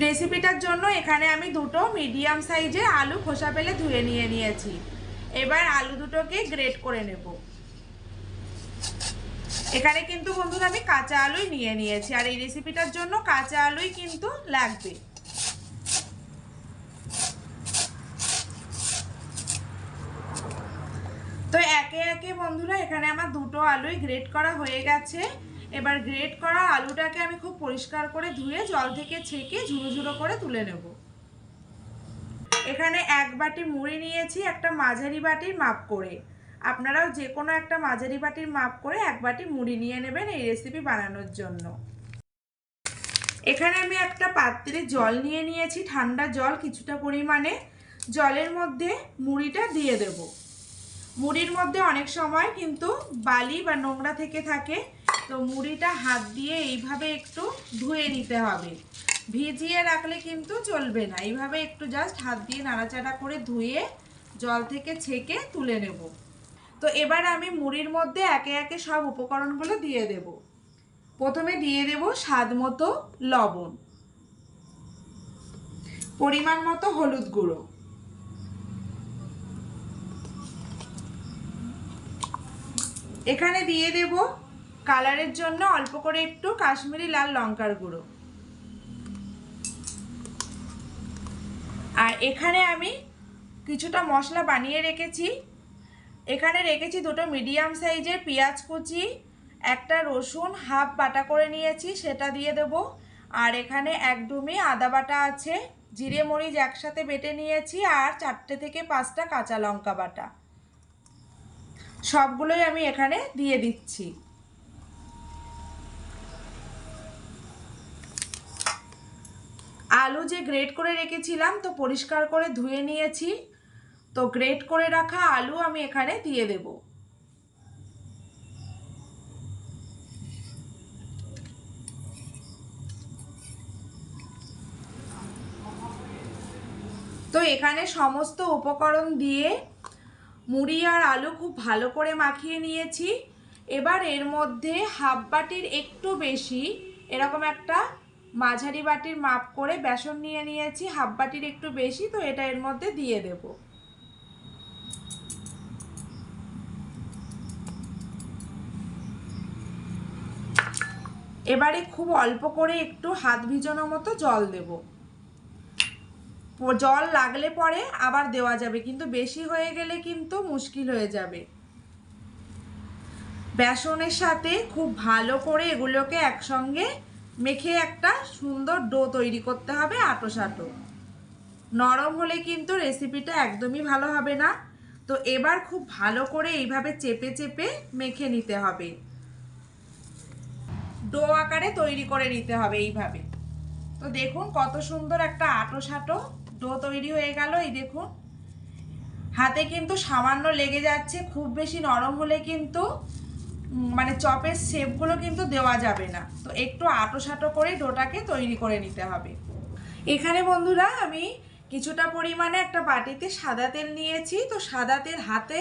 রেসিপিটার জন্য এখানে আমি দুটো মিডিয়াম সাইজে আলু খোসা পেলে ধুয়ে নিয়ে নিয়েছি। এবার আলু দুটোকে গ্রেট করে নেব। এখানে কিন্তু বন্ধুরা আমি কাঁচা আলুই নিয়ে নিয়েছি, আর এই রেসিপিটার জন্য কাঁচা আলুই কিন্তু লাগবে। তো একে একে বন্ধুরা এখানে আমার দুটো আলুই গ্রেট করা হয়ে গেছে। এবার গ্রেট করা আলুটাকে আমি খুব পরিষ্কার করে ধুয়ে জল থেকে ছেঁকে ঝুড়ো ঝুড়ো করে তুলে নেব। এখানে এক বাটি মুড়ি নিয়েছি, একটা মাঝারি বাটির মাপ করে। আপনারাও যে কোনো একটা মাঝারি বাটির মাপ করে এক বাটি মুড়ি নিয়ে নেবেন এই রেসিপি বানানোর জন্য। এখানে আমি একটা পাত্রে জল নিয়ে নিয়েছি, ঠান্ডা জল কিছুটা পরিমাণে। জলের মধ্যে মুড়িটা দিয়ে দেব। মুড়ির মধ্যে অনেক সময় কিন্তু বালি বা নোংরা থেকে থাকে তো মুড়িটা হাত দিয়ে এইভাবে একটু ধুয়ে নিতে হবে। ভিজিয়ে রাখলে কিন্তু চলবে না। এইভাবে একটু জাস্ট হাত দিয়ে নাড়াচাড়া করে ধুয়ে জল থেকে ছেঁকে তুলে নেব। তো এবার আমি মুড়ির মধ্যে একে একে সব উপকরণগুলো দিয়ে দেব। প্রথমে দিয়ে দেব স্বাদ মতো লবণ, পরিমাণ মতো হলুদ গুঁড়ো। এখানে দিয়ে দেব কালারের জন্য অল্প করে একটু কাশ্মীরি লাল লঙ্কার গুঁড়ো। আর এখানে আমি কিছুটা মশলা বানিয়ে রেখেছি। এখানে রেখেছি দুটো মিডিয়াম সাইজের পেঁয়াজ কুচি, একটা রসুন হাফ বাটা করে নিয়েছি, সেটা দিয়ে দেব। আর এখানে এক ডুমি আদা বাটা আছে, জিরে মরিচ একসাথে বেটে নিয়েছি, আর চারটে থেকে পাঁচটা কাঁচা লঙ্কা বাটা। সবগুলোই আমি এখানে দিয়ে দিচ্ছি। আলু যে গ্রেট করে রেখেছিলাম, তো পরিষ্কার করে ধুয়ে নিয়েছি। তো গ্রেট করে রাখা আলু আমি এখানে দিয়ে দেব। তো এখানে সমস্ত উপকরণ দিয়ে মুড়ি আর আলু খুব ভালো করে মাখিয়ে নিয়েছি। এবার এর মধ্যে হাফ বাটির একটু বেশি, এরকম একটা মাঝারি বাটির মাপ করে বেসন নিয়ে নিয়েছি, হাফ বাটির একটু বেশি, তো এটা এর মধ্যে দিয়ে দেব। এবারে খুব অল্প করে একটু হাত ভিজানো মতো জল দেব। জল লাগলে পরে আবার দেওয়া যাবে, কিন্তু বেশি হয়ে গেলে কিন্তু মুশকিল হয়ে যাবে। বেসনের সাথে খুব ভালো করে এগুলোকে একসঙ্গে মেখে একটা সুন্দর ডো তৈরি করতে হবে আটো সাটো। নরম হলে কিন্তু রেসিপিটা একদমই ভালো হবে না। তো এবার খুব ভালো করে এইভাবে চেপে চেপে মেখে নিতে হবে। ডো আকারে তৈরি করে নিতে হবে এইভাবে। তো দেখুন কত সুন্দর একটা আটো সাটো ডো তৈরি হয়ে গেল, এই দেখুন। হাতে কিন্তু সামান্য লেগে যাচ্ছে, খুব বেশি নরম হলে কিন্তু মানে চপের শেপগুলো কিন্তু দেওয়া যাবে না। তো একটু আটো সাটো করে ডোটাকে তৈরি করে নিতে হবে। এখানে বন্ধুরা, আমি কিছুটা পরিমাণে একটা বাটিতে সাদা তেল নিয়েছি। তো সাদা তেল হাতে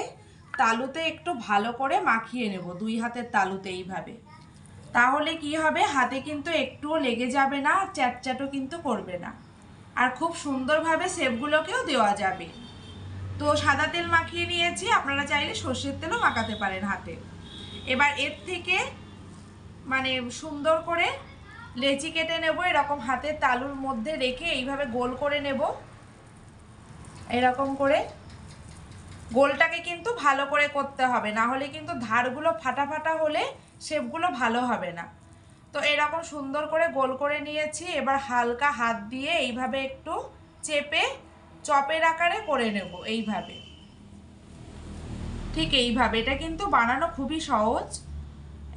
তালুতে একটু ভালো করে মাখিয়ে নেব, দুই হাতের তালুতে এইভাবে। তাহলে কি হবে, হাতে কিন্তু একটুও লেগে যাবে না চ্যাটচ্যাটও কিন্তু করবে না। আর খুব সুন্দরভাবে শেপগুলোকেও দেওয়া যাবে। তো সাদা তেল মাখিয়ে নিয়েছি, আপনারা চাইলে সর্ষের তেলও মাখাতে পারেন হাতে। এবার এর থেকে মানে সুন্দর করে লেচি কেটে নেব, এরকম হাতের তালুর মধ্যে রেখে এইভাবে গোল করে নেব। এরকম করে গোলটাকে কিন্তু ভালো করে করতে হবে, না হলে কিন্তু ধারগুলো ফাটা ফাটা হলে শেপগুলো ভালো হবে না। তো এরকম সুন্দর করে গোল করে নিয়েছি, এবার হালকা হাত দিয়ে এইভাবে একটু চেপে চপের আকারে করে নেব এইভাবে। ঠিক এইভাবে। এটা কিন্তু বানানো খুবই সহজ।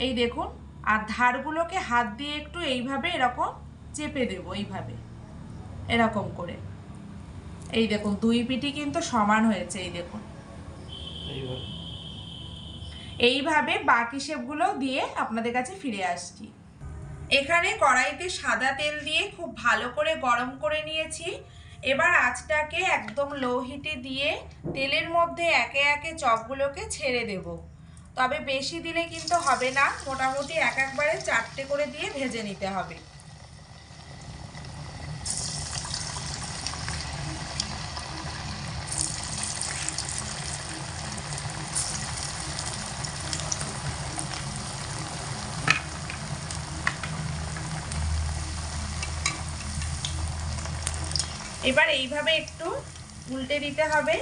এই দেখুন আর ধারগুলোকে হাত দিয়ে একটু এইভাবে এরকম চেপে দেব এইভাবে। এরকম করে। এই দেখুন দুই পিটি কিন্তু সমান হয়েছে এই দেখুন। এইভাবে বাকি শেপগুলো দিয়ে আপনাদের কাছে ফিরে আসছি। এখানে কড়াইতে সাদা তেল দিয়ে খুব ভালো করে গরম করে নিয়েছি। এবার আঁচটাকে একদম লো হিটে দিয়ে তেলের মধ্যে একে একে চপগুলোকে ছেড়ে দেব। তবে বেশি দিলে কিন্তু হবে না, মোটামুটি এক একবারে চারটে করে দিয়ে ভেজে নিতে হবে। এবার এইভাবে একটু উল্টে দিতে হবে।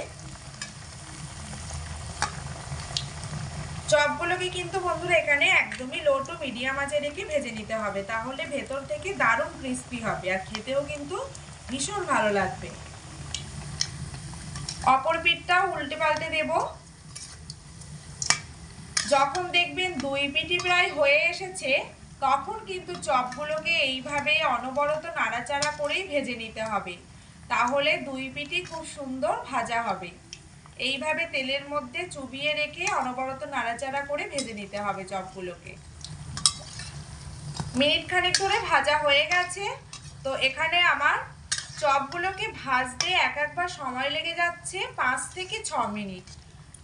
চপগুলোকে কিন্তু বন্ধুরা এখানে একদমই লো টু মিডিয়াম আঁচে রেখে ভেজে নিতে হবে। তাহলে ভেতর থেকে দারুণ ক্রিস্পি হবে আর খেতেও কিন্তু ভীষণ ভালো লাগবে। অপর পিঠটাও উল্টে পাল্টে দেব। যখন দেখবেন দুই পিঠি প্রায় হয়ে এসেছে, তখন কিন্তু চপগুলোকে এইভাবে অনবরত নাড়াচাড়া করেই ভেজে নিতে হবে। তাহলে দুই পিঠি খুব সুন্দর ভাজা হবে। এইভাবে তেলের মধ্যে চুবিয়ে রেখে অনবরত নাড়াচাড়া করে ভেজে নিতে হবে চপগুলোকে। মিনিট খানেক ধরে ভাজা হয়ে গেছে। তো এখানে আমার চপগুলোকে ভাজতে এক একবার সময় লেগে যাচ্ছে পাঁচ থেকে ছ মিনিট।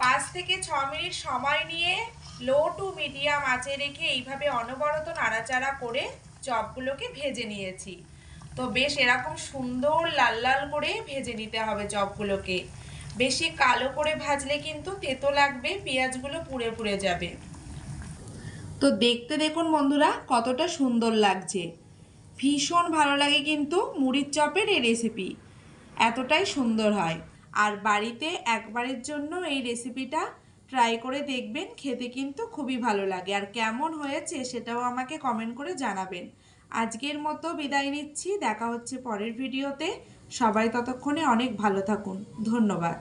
পাঁচ থেকে ছ মিনিট সময় নিয়ে লো টু মিডিয়াম আঁচে রেখে এইভাবে অনবরত নাড়াচাড়া করে চপগুলোকে ভেজে নিয়েছি। তো বেশ এরকম সুন্দর লাল লাল করে ভেজে নিতে হবে চপগুলোকে। বেশি কালো করে ভাজলে কিন্তু তেতো লাগবে, পেঁয়াজগুলো পুড়ে পুড়ে যাবে। তো দেখতে দেখুন বন্ধুরা, কতটা সুন্দর লাগছে। ভীষণ ভালো লাগে কিন্তু মুড়ির চপের এই রেসিপি এতটাই সুন্দর হয়। আর বাড়িতে একবারের জন্য এই রেসিপিটা ট্রাই করে দেখবেন, খেতে কিন্তু খুবই ভালো লাগে। আর কেমন হয়েছে সেটাও আমাকে কমেন্ট করে জানাবেন। আজকের মতো বিদায় নিচ্ছি। দেখা হচ্ছে পরের ভিডিওতে। সবাই ততক্ষণে অনেক ভালো থাকুন। ধন্যবাদ।